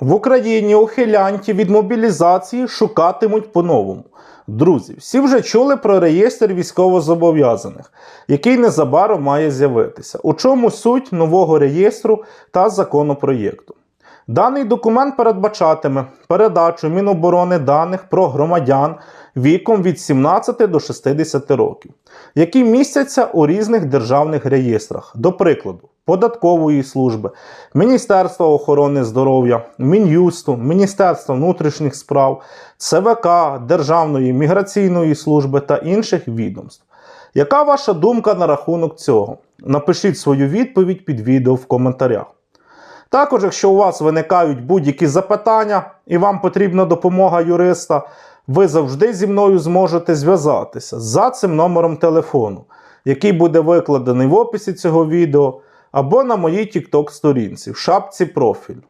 В Україні ухилянті від мобілізації шукатимуть по-новому. Друзі, всі вже чули про реєстр військовозобов'язаних, який незабаром має з'явитися. У чому суть нового реєстру та законопроєкту? Даний документ передбачатиме передачу Міноборони даних про громадян віком від 17 до 60 років, які містяться у різних державних реєстрах, до прикладу, податкової служби, Міністерства охорони здоров'я, Мін'юсту, Міністерства внутрішніх справ, ЦВК, Державної міграційної служби та інших відомств. Яка ваша думка на рахунок цього? Напишіть свою відповідь під відео в коментарях. Також, якщо у вас виникають будь-які запитання і вам потрібна допомога юриста, ви завжди зі мною зможете зв'язатися за цим номером телефону, який буде викладений в описі цього відео або на моїй TikTok сторінці в шапці профіль.